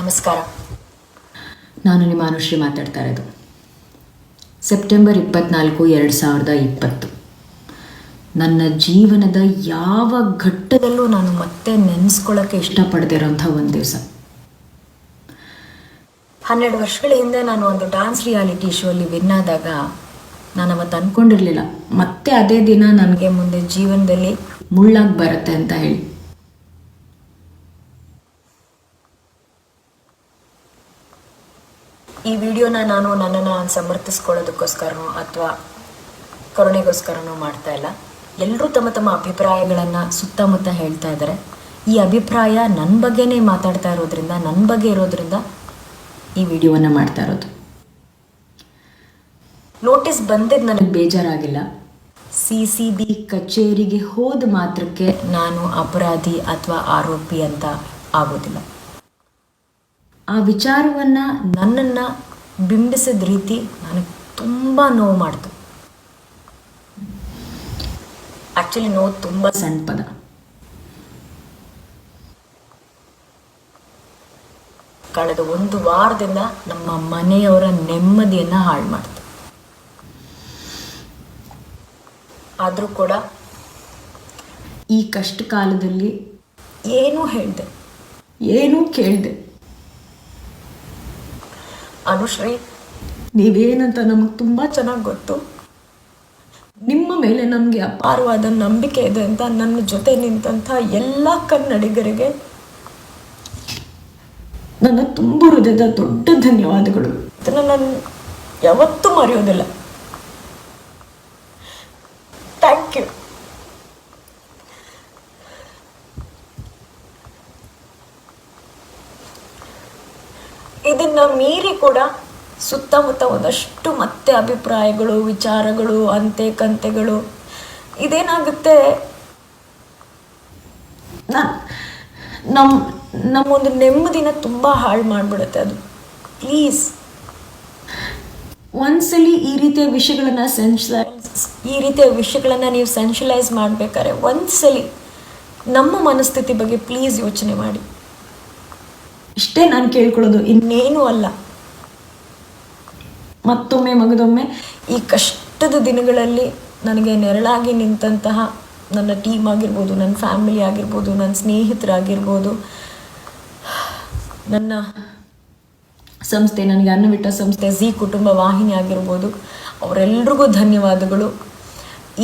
ನಮಸ್ಕಾರ. ನಾನು ನಿಮ್ಮ ಅನುಶ್ರೀ ಮಾತಾಡ್ತಾ ಇರೋದು. ಸೆಪ್ಟೆಂಬರ್ ಇಪ್ಪತ್ನಾಲ್ಕು ಎರಡು ಸಾವಿರದ ಇಪ್ಪತ್ತು. ನನ್ನ ಜೀವನದ ಯಾವ ಘಟ್ಟದಲ್ಲೂ ನಾನು ಮತ್ತೆ ನೆನೆಸ್ಕೊಳ್ಳೋಕ್ಕೆ ಇಷ್ಟಪಡದೇ ಇರೋಂಥ ಒಂದು ದಿವಸ. ಹನ್ನೆರಡು ವರ್ಷಗಳ ಹಿಂದೆ ನಾನು ಒಂದು ಡಾನ್ಸ್ ರಿಯಾಲಿಟಿ ಶೋ ಅಲ್ಲಿ ವಿನ್ ಆದಾಗ ನಾನು ಅವತ್ತು ಅಂದ್ಕೊಂಡಿರಲಿಲ್ಲ ಮತ್ತೆ ಅದೇ ದಿನ ನನಗೆ ಮುಂದೆ ಜೀವನದಲ್ಲಿ ಮುಳ್ಳಾಗಿ ಬರುತ್ತೆ ಅಂತ ಹೇಳಿ. ಈ ವಿಡಿಯೋನ ನಾನು ನನ್ನನ್ನು ಸಮರ್ಥಿಸ್ಕೊಳ್ಳೋದಕ್ಕೋಸ್ಕರನೋ ಅಥವಾ ಕರುಣೆಗೋಸ್ಕರನೋ ಮಾಡ್ತಾ ಇಲ್ಲ. ಎಲ್ಲರೂ ತಮ್ಮ ತಮ್ಮ ಅಭಿಪ್ರಾಯಗಳನ್ನು ಸುತ್ತಮುತ್ತ ಹೇಳ್ತಾ ಇದ್ದಾರೆ. ಈ ಅಭಿಪ್ರಾಯ ನನ್ನ ಬಗ್ಗೆನೇ ಮಾತಾಡ್ತಾ ಇರೋದ್ರಿಂದ ನನ್ನ ಬಗ್ಗೆ ಇರೋದ್ರಿಂದ ಈ ವಿಡಿಯೋವನ್ನು ಮಾಡ್ತಾ ಇರೋದು. ನೋಟಿಸ್ ಬಂದಿದ್ದು ನನಗೆ ಬೇಜಾರಾಗಿಲ್ಲ. ಸಿ ಸಿ ಬಿ ಕಚೇರಿಗೆ ಹೋದ ಮಾತ್ರಕ್ಕೆ ನಾನು ಅಪರಾಧಿ ಅಥವಾ ಆರೋಪಿ ಅಂತ ಆಗೋದಿಲ್ಲ. ಆ ವಿಚಾರವನ್ನು ನನ್ನನ್ನು ಬಿಂಬಿಸಿದ ರೀತಿ ನನಗೆ ತುಂಬ ನೋವು ಮಾಡ್ತು. ಆ್ಯಕ್ಚುಲಿ ನೋವು ತುಂಬ ಸಣ್ಣ ಪದ. ಕಳೆದ ಒಂದು ವಾರದಿಂದ ನಮ್ಮ ಮನೆಯವರ ನೆಮ್ಮದಿಯನ್ನು ಹಾಳು ಮಾಡ್ತು. ಆದರೂ ಕೂಡ ಈ ಕಷ್ಟ ಕಾಲದಲ್ಲಿ ಏನೂ ಹೇಳಿದೆ, ಏನೂ ಕೇಳಿದೆ. ಅನುಶ್ರೀ ನೀವೇನಂತ ನಮಗೆ ತುಂಬ ಚೆನ್ನಾಗಿ ಗೊತ್ತು. ನಿಮ್ಮ ಮೇಲೆ ನಮಗೆ ಅಪಾರವಾದ ನಂಬಿಕೆ ಇದೆ ಅಂತ ನನ್ನ ಜೊತೆ ನಿಂತಹ ಎಲ್ಲ ಕನ್ನಡಿಗರಿಗೆ ನನ್ನ ತುಂಬ ಹೃದಯದ ದೊಡ್ಡ ಧನ್ಯವಾದಗಳು. ಇದನ್ನು ನಾನು ಯಾವತ್ತೂ ಮರೆಯೋದಿಲ್ಲ ಥ್ಯಾಂಕ್ ಯು ಇದನ್ನ ಮೀರಿ ಕೂಡ ಸುತ್ತಮುತ್ತ ಒಂದಷ್ಟು ಮತ್ತೆ ಅಭಿಪ್ರಾಯಗಳು ವಿಚಾರಗಳು ಅಂತೆ ಕಂತೆಗಳು. ಇದೇನಾಗುತ್ತೆ? ನಮ್ಮ ನಮ್ಮೊಂದು ನೆಮ್ಮದಿನ ತುಂಬಾ ಹಾಳು ಮಾಡಿಬಿಡುತ್ತೆ ಅದು. ಪ್ಲೀಸ್. ಒಂದ್ಸಲಿ ಈ ರೀತಿಯ ವಿಷಯಗಳನ್ನ ಸೆನ್ಶಲೈಸ್ ಈ ರೀತಿಯ ವಿಷಯಗಳನ್ನ ನೀವು ಸೆನ್ಶಲೈಸ್ ಮಾಡ್ಬೇಕಾದ್ರೆ ಒಂದ್ಸಲಿ ನಮ್ಮ ಮನಸ್ಥಿತಿ ಬಗ್ಗೆ ಪ್ಲೀಸ್ ಯೋಚನೆ ಮಾಡಿ. ಇಷ್ಟೇ ನಾನು ಕೇಳ್ಕೊಳ್ಳೋದು, ಇನ್ನೇನೂ ಅಲ್ಲ. ಮತ್ತೊಮ್ಮೆ ಮಗದೊಮ್ಮೆ, ಈ ಕಷ್ಟದ ದಿನಗಳಲ್ಲಿ ನನಗೆ ನೆರಳಾಗಿ ನಿಂತಹ ನನ್ನ ಟೀಮ್ ಆಗಿರ್ಬೋದು, ನನ್ನ ಫ್ಯಾಮಿಲಿ ಆಗಿರ್ಬೋದು, ನನ್ನ ಸ್ನೇಹಿತರಾಗಿರ್ಬೋದು, ನನ್ನ ಸಂಸ್ಥೆ, ನನಗೆ ಅನ್ನವಿಟ್ಟ ಸಂಸ್ಥೆ ಜಿ ಕುಟುಂಬ ವಾಹಿನಿ ಆಗಿರ್ಬೋದು, ಅವರೆಲ್ರಿಗೂ ಧನ್ಯವಾದಗಳು.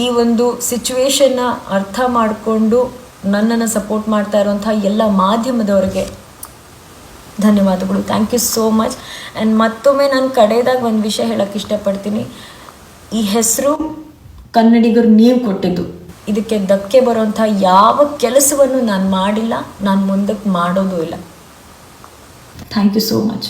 ಈ ಒಂದು ಸಿಚುವೇಶನ್ನ ಅರ್ಥ ಮಾಡಿಕೊಂಡು ನನ್ನನ್ನು ಸಪೋರ್ಟ್ ಮಾಡ್ತಾ ಇರುವಂಥ ಎಲ್ಲ ಮಾಧ್ಯಮದವರಿಗೆ ಧನ್ಯವಾದಗಳು. Thank you so much and ಮತ್ತೊಮ್ಮೆ ನಾನು ಕಡೆಯದಾಗ ಒಂದು ವಿಷಯ ಹೇಳೋಕ್ಕೆ ಇಷ್ಟಪಡ್ತೀನಿ. ಈ ಹೆಸರು ಕನ್ನಡಿಗರು ನೀವು ಕೊಟ್ಟಿದ್ದು. ಇದಕ್ಕೆ ಧಕ್ಕೆ ಬರುವಂಥ ಯಾವ ಕೆಲಸವನ್ನು ನಾನು ಮಾಡಿಲ್ಲ. ನಾನು ಮುಂದಕ್ಕೆ ಮಾಡೋದು ಇಲ್ಲ. Thank you so much